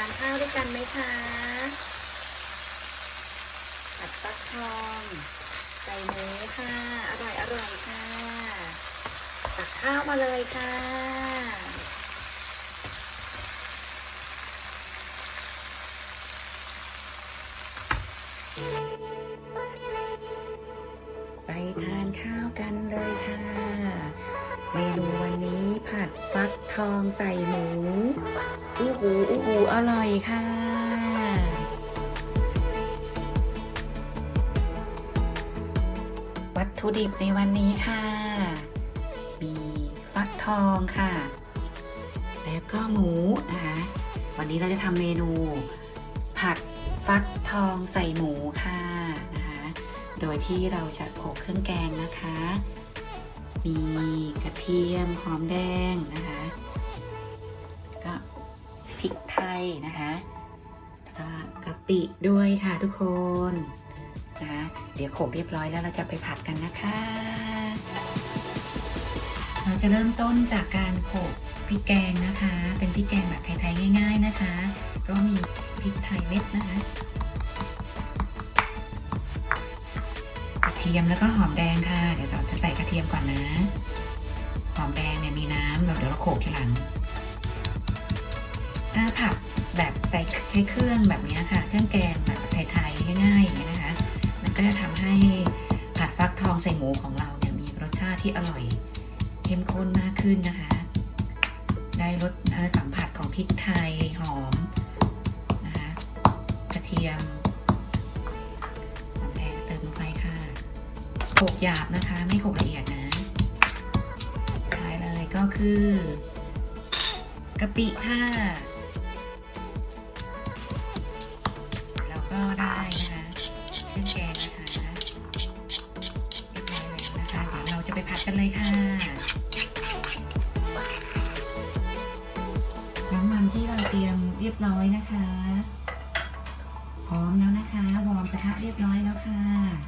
านข้าวด้วยกันไหมคะผัดฟักทองใส่หมูค่ะ อร่อยอร่อยค่ะ ตักข้าวมาเลยค่ะ ไปทานข้าวกันเลยค่ะ เมนูวันนี้ผัดฟักทองใส่หมู อู้หูอู้หูอร่อยค่ะ วัตถุดิบในวันนี้ค่ะ มีฟักทองค่ะ แล้วก็หมูนะคะ วันนี้เราจะทำเมนู ผัดฟักทองใส่หมูค่ะนะคะ โดยที่เราจะโขลกเครื่องแกงนะคะ มีกระเทียมหอมแดงนะคะก็พริกไทยนะคะแล้วก็กะปิด้วยค่ะทุกคนนะะเดี๋ยวโขลกเรียบร้อยแล้วเราจะไปผัดกันนะคะ เราจะเริ่มต้นจากการโขลกพริกแกงนะคะ เป็นพริกแกงแบบไทยๆง่าย ๆนะคะ ก็มีพริกไทยเม็ดนะคะ ทียมแล้วก็หอมแดงค่ะ เดี๋ยวเราจะใส่กระเทียมก่อนนะ หอมแดงเนี่ยมีน้ำเราเดี๋ยวเราโขลกทีหลังถ้าผัดแบบใส่ใช้เครื่องแบบนี้ค่ะ เครื่องแกงแบบไทยๆง่ายๆอย่างเงี้นะคะ มันก็จะทำให้ผัดฟักทองใส่หมูของเราเนี่ยมีรสชาติที่อร่อยเข้มข้นมากขึ้นนะคะ ได้รสสัมผัสของพริกไทยหอมนะคะกระเทียม โขกหยาบนะคะ ไม่โขกละเอียดนะท้ายเลยก็คือกะปิค่ะแล้วก็ได้นะคะเครื่องแกงนะคะเรียบร้อยแล้วนะคะเดี๋ยวเราจะไปผัดกันเลยค่ะ น้ำมันที่เราเตรียมเรียบร้อยนะคะ พร้อมแล้วนะคะวอร์มกระทะเรียบร้อยแล้วค่ะ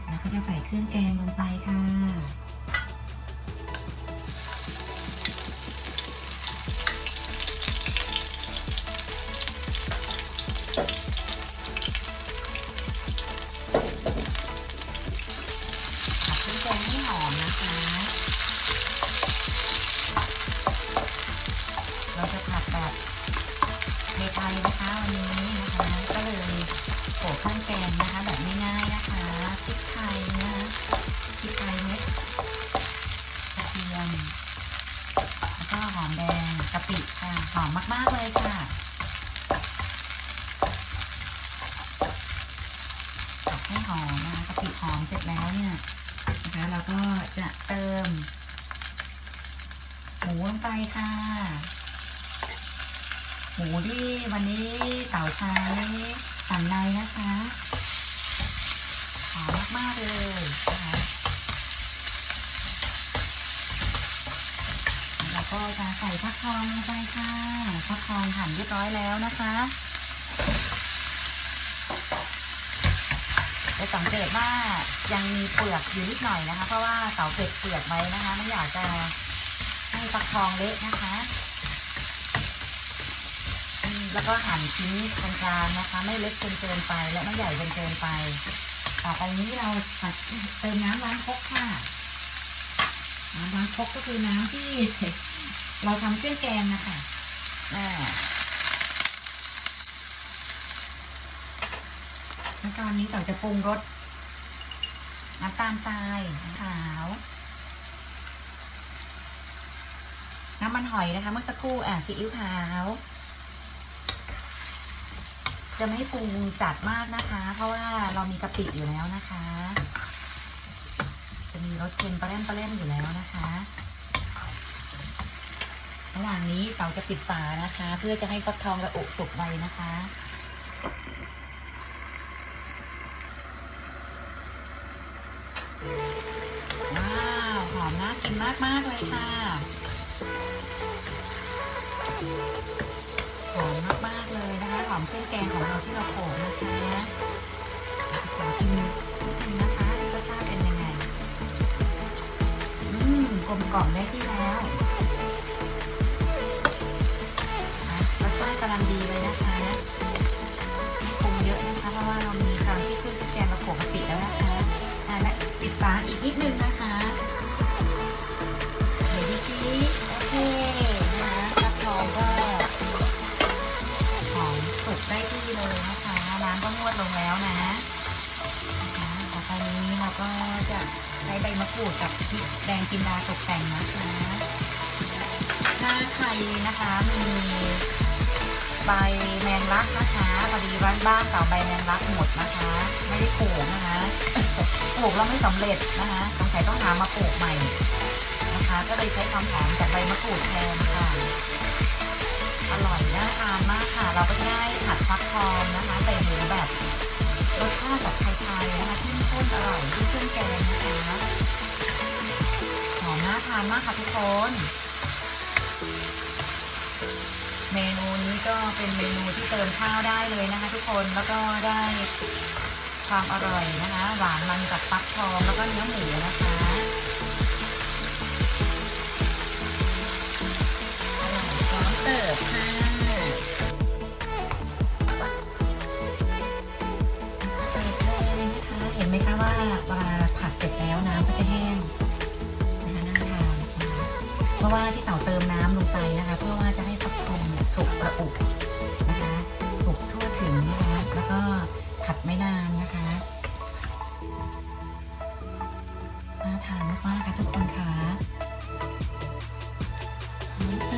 แล้วก็จะใส่เครื่องแกงลงไปค่ะผัดเครื่องแกงให้หอมนะคะเราจะผัดแบบไทยๆนะคะวันนี้นะคะก็เลย โขลกเครื่องแกงนะคะ แบบง่ายๆนะคะพริกไทยนะคะพริกไทยเม็ดกระเทียมแล้วก็หอมแดงกะปิค่ะหอมมากๆเลยค่ะผัดให้หอมนะคะกะปิหอมเสร็จแล้วเนี่ยนะคะเราก็จะเติมหมูลงไปค่ะหมูที่วันนี้เต่าใช้ สันในนะคะหอมมากๆเลยนะคะแล้วก็จะใส่ฟักทองลงไปค่ะฟักทองหั่นเรียบร้อยแล้วนะคะจะสังเกตว่ายังมีเปลือกอยู่นิดหน่อยนะคะ เพราะว่าเต่าเก็บเปลือกไว้นะคะ ไม่อยากจะให้ฟักทองเละนะคะ แล้วก็หั่นชิ้นตรงกลางนะคะ ไม่เล็กจนเกินไปและไม่ใหญ่จนเกินไป ต่อไปนี้เราตัดเติมน้ำล้างครกค่ะน้ำล้างครกก็คือน้ำที่เราทำเครื่องแกงนะคะอ่แล้วตอนนี้ต่อจะปรุงรสน้ำตาลทรายน้ำขาว น้ำมันหอยนะคะ เมื่อสักครู่อะซีอิ๊วขาว จะไม่ปรุงจัดมากนะคะ เพราะว่าเรามีกะปิอยู่แล้วนะคะ จะมีรสเค็มปลาเล่มปลาเล่มอยู่แล้วนะคะระหว่างนี้เตาจะปิดฝานะคะ เพื่อจะให้ฟักทองระอุสุกไวนะคะว้าวหอมน่ากินมากๆเลยค่ะหอมมาก อมเครื่องแกงของเราที่เราโขลกนะคะขอชิมนิดนึงนะคะรสชาติเป็นยังไง อืมกลมกล่อมได้ที่แล้วรสชาติกำลังดีเลยนะ นะคะน้ำก็งวดลงแล้วนะนะคะต่อไปนี้เราก็จะใช้ใบมะกรูดกับพริกแดงจินดาตกแต่งนะคะถ้าใครนะคะมีใบแมงลักนะคะพอดีบ้านบ้านเก่าใบแมงลักหมดนะคะ ไม่ได้ปลูกนะคะปลูกแล้วไม่สำเร็จนะคะสงสัยต้องหามาปลูกใหม่นะคะ ก็เลยใช้ความหอมจากใบมะกรูดแทนค่ะอร่อยน่าทานมากค่ะ เราก็ง่ายผัดฟัก ทองนะคะใส่หมูแบบรสชาติแบบไทยๆนะคะเข้มข้นอร่อยที่เครื่องแกงนะคะหอมน่าทานมากค่ะทุกคน เมนูนี้ก็เป็นเมนูที่เติมข้าวได้เลยนะคะ ทุกคนแล้วก็ได้ความอร่อยนะคะ หวานมันกับฟักทองแล้วก็เนื้อหมูนะคะ อว่าที่เต่าเติมน้ำลงไปนะคะ เพื่อว่าจะให้ฟักทองสุกระอุนะคะสุกทั่วถึงนะคะ แล้วก็ผัดไม่นานนะคะน่าทานมากค่ะทุกคนค่ะน้ำเ